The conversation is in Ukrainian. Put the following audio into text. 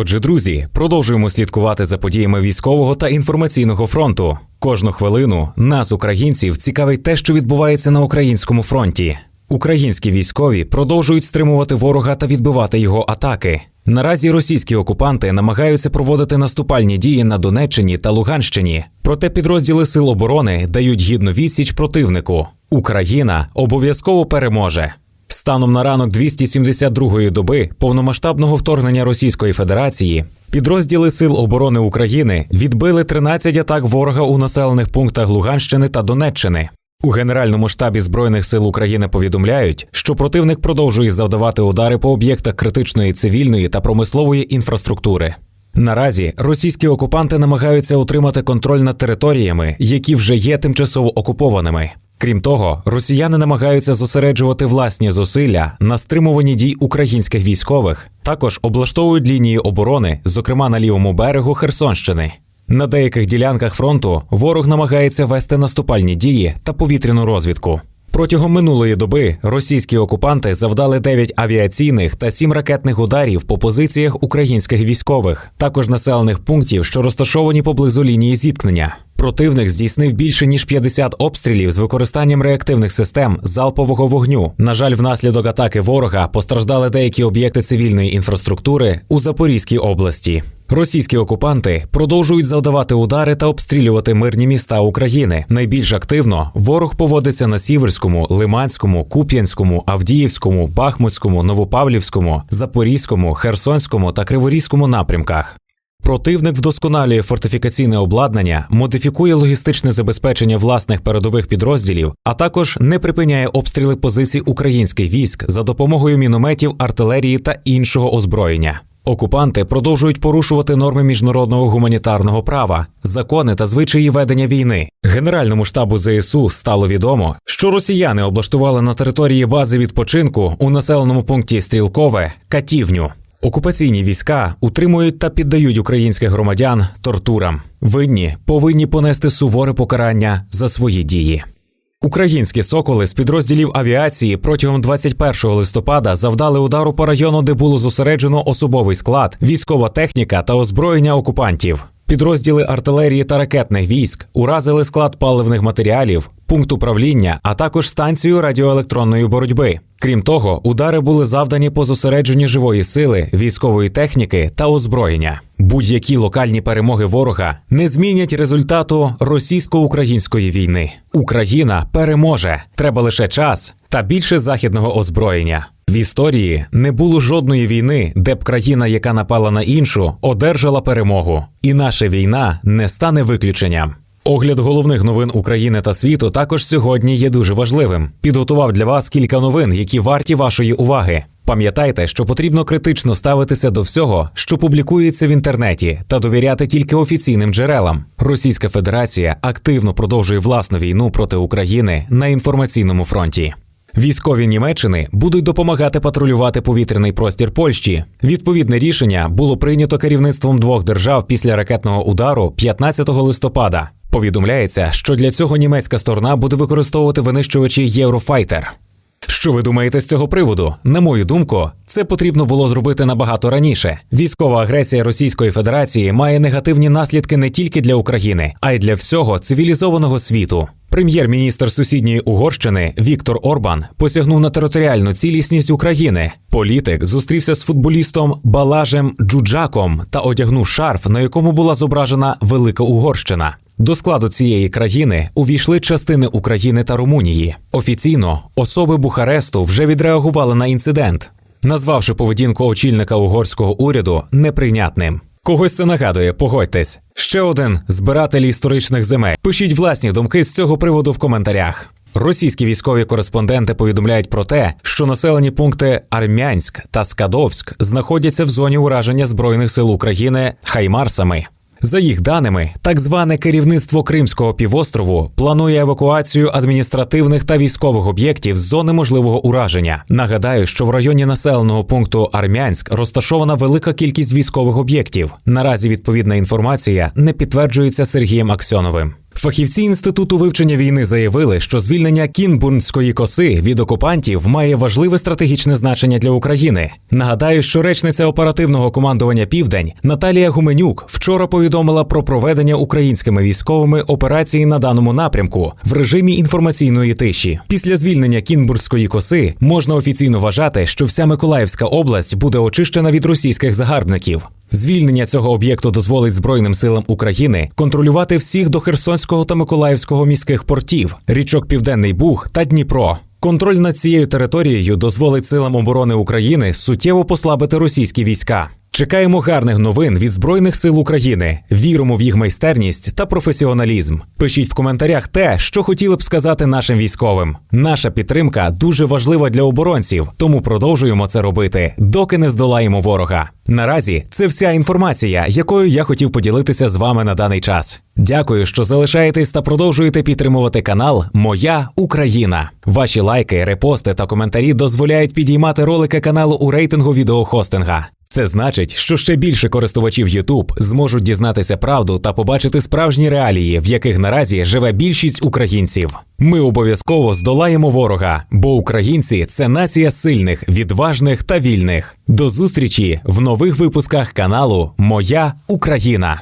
Отже, друзі, продовжуємо слідкувати за подіями військового та інформаційного фронту. Кожну хвилину нас, українців, цікавить те, що відбувається на українському фронті. Українські військові продовжують стримувати ворога та відбивати його атаки. Наразі російські окупанти намагаються проводити наступальні дії на Донеччині та Луганщині. Проте підрозділи Сил оборони дають гідну відсіч противнику. Україна обов'язково переможе. Станом на ранок 272-ї доби повномасштабного вторгнення Російської Федерації підрозділи Сил оборони України відбили 13 атак ворога у населених пунктах Луганщини та Донеччини. У Генеральному штабі Збройних сил України повідомляють, що противник продовжує завдавати удари по об'єктах критичної цивільної та промислової інфраструктури. Наразі російські окупанти намагаються утримати контроль над територіями, які вже є тимчасово окупованими. Крім того, росіяни намагаються зосереджувати власні зусилля на стримуванні дій українських військових, також облаштовують лінії оборони, зокрема на лівому берегу Херсонщини. На деяких ділянках фронту ворог намагається вести наступальні дії та повітряну розвідку. Протягом минулої доби російські окупанти завдали 9 авіаційних та 7 ракетних ударів по позиціях українських військових, також населених пунктів, що розташовані поблизу лінії зіткнення. Противник здійснив більше ніж 50 обстрілів з використанням реактивних систем залпового вогню. На жаль, внаслідок атаки ворога постраждали деякі об'єкти цивільної інфраструктури у Запорізькій області. Російські окупанти продовжують завдавати удари та обстрілювати мирні міста України. Найбільш активно ворог поводиться на Сіверському, Лиманському, Куп'янському, Авдіївському, Бахмутському, Новопавлівському, Запорізькому, Херсонському та Криворізькому напрямках. Противник вдосконалює фортифікаційне обладнання, модифікує логістичне забезпечення власних передових підрозділів, а також не припиняє обстріли позицій українських військ за допомогою мінометів, артилерії та іншого озброєння. Окупанти продовжують порушувати норми міжнародного гуманітарного права, закони та звичаї ведення війни. Генеральному штабу ЗСУ стало відомо, що росіяни облаштували на території бази відпочинку у населеному пункті Стрілкове катівню. Окупаційні війська утримують та піддають українських громадян тортурам. Винні повинні понести суворе покарання за свої дії. Українські соколи з підрозділів авіації протягом 21 листопада завдали удару по району, де було зосереджено особовий склад, військова техніка та озброєння окупантів. Підрозділи артилерії та ракетних військ уразили склад паливних матеріалів, пункт управління, а також станцію радіоелектронної боротьби. Крім того, удари були завдані по зосередженню живої сили, військової техніки та озброєння. Будь-які локальні перемоги ворога не змінять результату російсько-української війни. Україна переможе. Треба лише час та більше західного озброєння. В історії не було жодної війни, де б країна, яка напала на іншу, одержала перемогу, і наша війна не стане виключенням. Огляд головних новин України та світу також сьогодні є дуже важливим. Підготував для вас кілька новин, які варті вашої уваги. Пам'ятайте, що потрібно критично ставитися до всього, що публікується в інтернеті, та довіряти тільки офіційним джерелам. Російська Федерація активно продовжує власну війну проти України на інформаційному фронті. Військові Німеччини будуть допомагати патрулювати повітряний простір Польщі. Відповідне рішення було прийнято керівництвом двох держав після ракетного удару 15 листопада. Повідомляється, що для цього німецька сторона буде використовувати винищувачі Єврофайтер. Що ви думаєте з цього приводу? На мою думку, це потрібно було зробити набагато раніше. Військова агресія Російської Федерації має негативні наслідки не тільки для України, а й для всього цивілізованого світу. Прем'єр-міністр сусідньої Угорщини Віктор Орбан посягнув на територіальну цілісність України. Політик зустрівся з футболістом Балажем Джуджаком та одягнув шарф, на якому була зображена Велика Угорщина. До складу цієї країни увійшли частини України та Румунії. Офіційно особи Бухаресту вже відреагували на інцидент, назвавши поведінку очільника угорського уряду неприйнятним. Когось це нагадує, погодьтесь. Ще один збиратель історичних земель. Пишіть власні думки з цього приводу в коментарях. Російські військові кореспонденти повідомляють про те, що населені пункти Армянськ та Скадовськ знаходяться в зоні ураження збройних сил України хаймарсами. За їх даними, так зване керівництво Кримського півострову планує евакуацію адміністративних та військових об'єктів з зони можливого ураження. Нагадаю, що в районі населеного пункту Армянськ розташована велика кількість військових об'єктів. Наразі відповідна інформація не підтверджується Сергієм Аксьоновим. Фахівці інституту вивчення війни заявили, що звільнення Кінбурнської коси від окупантів має важливе стратегічне значення для України. Нагадаю, що речниця оперативного командування Південь Наталія Гуменюк вчора повідомила про проведення українськими військовими операції на даному напрямку в режимі інформаційної тиші. Після звільнення Кінбурнської коси можна офіційно вважати, що вся Миколаївська область буде очищена від російських загарбників. Звільнення цього об'єкту дозволить Збройним силам України контролювати всіх до Херсонського та Миколаївського міських портів, річок Південний Буг та Дніпро. Контроль над цією територією дозволить силам оборони України суттєво послабити російські війська. Чекаємо гарних новин від Збройних сил України. Віримо в їх майстерність та професіоналізм. Пишіть в коментарях те, що хотіли б сказати нашим військовим. Наша підтримка дуже важлива для оборонців, тому продовжуємо це робити, доки не здолаємо ворога. Наразі це вся інформація, якою я хотів поділитися з вами на даний час. Дякую, що залишаєтесь та продовжуєте підтримувати канал Моя Україна. Ваші лайки, репости та коментарі дозволяють підіймати ролики каналу у рейтингу відеохостинга. Це значить, що ще більше користувачів YouTube зможуть дізнатися правду та побачити справжні реалії, в яких наразі живе більшість українців. Ми обов'язково здолаємо ворога, бо українці це нація сильних, відважних та вільних. До зустрічі в нових випусках каналу Моя Україна.